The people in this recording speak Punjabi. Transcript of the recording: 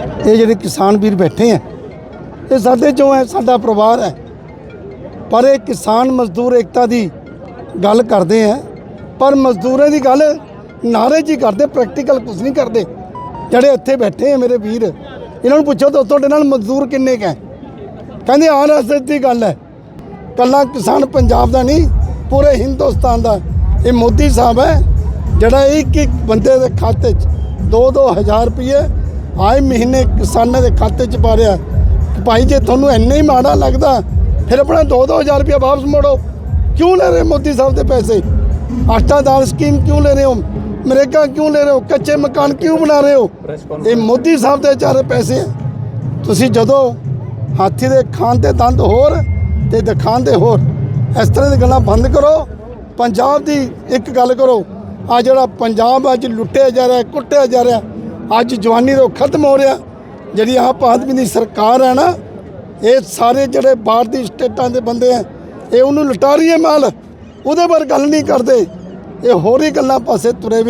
ਇਹ ਜਿਹੜੇ ਕਿਸਾਨ ਵੀਰ ਬੈਠੇ ਆ, ਇਹ ਸਾਡੇ ਚੋਂ ਹੈ, ਸਾਡਾ ਪਰਿਵਾਰ ਹੈ। ਪਰ ਇਹ ਕਿਸਾਨ ਮਜ਼ਦੂਰ ਏਕਤਾ ਦੀ ਗੱਲ ਕਰਦੇ ਆ। ਪਰ ਮਜ਼ਦੂਰਾਂ ਦੀ ਗੱਲ ਨਾਰੇ 'ਚ ਹੀ ਕਰਦੇ, ਪ੍ਰੈਕਟੀਕਲ ਕੁਝ ਨਹੀਂ ਕਰਦੇ। ਜਿਹੜੇ ਇੱਥੇ ਬੈਠੇ ਆ ਮੇਰੇ ਵੀਰ, ਇਹਨਾਂ ਨੂੰ ਪੁੱਛੋ ਤਾਂ ਤੁਹਾਡੇ ਨਾਲ ਮਜ਼ਦੂਰ ਕਿੰਨੇ ਕੁ ਹੈ ਕਹਿੰਦੇ ਆਰਐਸਐਸ ਦੀ ਗੱਲ ਹੈ। ਕੱਲਾ ਕਿਸਾਨ ਪੰਜਾਬ ਦਾ ਨਹੀਂ, ਪੂਰੇ ਹਿੰਦੁਸਤਾਨ ਦਾ। ਇਹ ਮੋਦੀ ਸਾਹਿਬ ਹੈ, ਜਿਹੜਾ ਇੱਕ ਇੱਕ ਬੰਦੇ ਦੇ ਖਾਤੇ 'ਚ 2-2 ਹਜ਼ਾਰ ਰੁਪਏ ਆਏ ਮਹੀਨੇ ਕਿਸਾਨਾਂ ਦੇ ਖਾਤੇ 'ਚ ਪਾ ਰਿਹਾ। ਕਿ ਭਾਈ ਜੇ ਤੁਹਾਨੂੰ ਇੰਨੇ ਹੀ ਮਾੜਾ ਲੱਗਦਾ ਫਿਰ ਆਪਣਾ 2-2 ਹਜ਼ਾਰ ਰੁਪਏ ਵਾਪਸ ਮੋੜੋ। ਕਿਉਂ ਲੈ ਰਹੇ ਮੋਦੀ ਸਾਹਿਬ ਦੇ ਪੈਸੇ? ਆਟਾ ਦਾਲ ਸਕੀਮ ਕਿਉਂ ਲੈ ਰਹੇ ਹੋ? ਨਰੇਗਾ ਕਿਉਂ ਲੈ ਰਹੇ ਹੋ? ਕੱਚੇ ਮਕਾਨ ਕਿਉਂ ਬਣਾ ਰਹੇ ਹੋ? ਇਹ ਮੋਦੀ ਸਾਹਿਬ ਦੇ ਚਾਰੇ ਪੈਸੇ ਤੁਸੀਂ ਜਦੋਂ ਹਾਥੀ ਦੇ ਖਾਨ ਤੇ ਦੰਦ ਹੋਰ ਤੇ ਦਿਖਾਣ ਦੇ ਹੋਰ ਇਸ ਤਰ੍ਹਾਂ ਦੀ ਗੱਲਾਂ ਬੰਦ ਕਰੋ। ਪੰਜਾਬ ਦੀ ਇੱਕ ਗੱਲ ਕਰੋ। ਆ ਜਿਹੜਾ ਪੰਜਾਬ ਅੱਜ ਲੁੱਟਿਆ ਜਾ ਰਿਹਾ ਕੁੱਟਿਆ ਜਾ ਰਿਹਾ ਅੱਜ ਜਵਾਨੀ ਤੋਂ ਖਤਮ ਹੋ ਰਿਹਾ। ਜਿਹੜੀ ਆਪ ਆਦਮੀ ਦੀ ਸਰਕਾਰ ਹੈ ਨਾ, ਇਹ ਸਾਰੇ ਜਿਹੜੇ ਬਾਹਰ ਦੀ ਸਟੇਟਾਂ ਦੇ ਬੰਦੇ ਆ, ਇਹ ਉਹਨੂੰ ਲੁਟਾ ਰਹੀ ਹੈ ਮਾਲ। ਉਹਦੇ ਬਾਰੇ ਗੱਲ ਨਹੀਂ ਕਰਦੇ। ਇਹ ਹੋਰ ਹੀ ਗੱਲਾਂ ਪਾਸੇ ਤੁਰੇ ਵੇ